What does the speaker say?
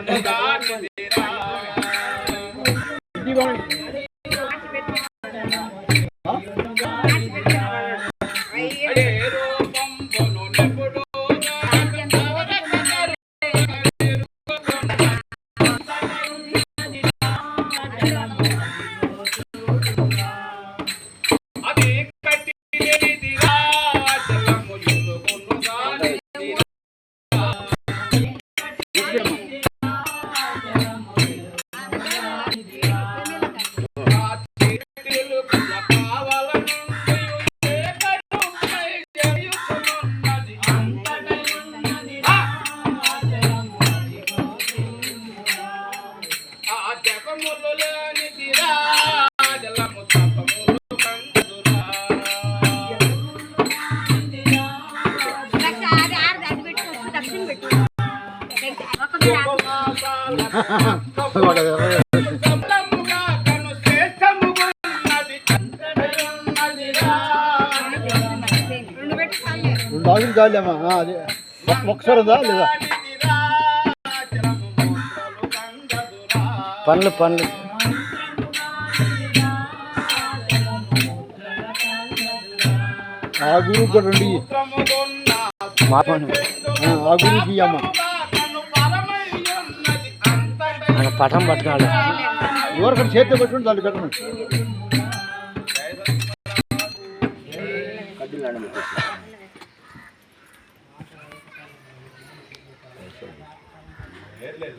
Ram Ram దాటి పెట్టుకోవచ్చు దక్షిణ పెట్టు ఒక మీరు రెండు ఆకులు చాలేమ్మా అదే ఒకసారి ఉందా లేదా? పండ్లు పండ్లు ఆ గురువు కూడా రెండు. మా పని. ఆ గురువుకి ఇయ్యమ్మ. పటం పట్టుకోవాలి. ఎవరికైనా చేతితో పెట్టుకుని దాన్ని పెట్టమని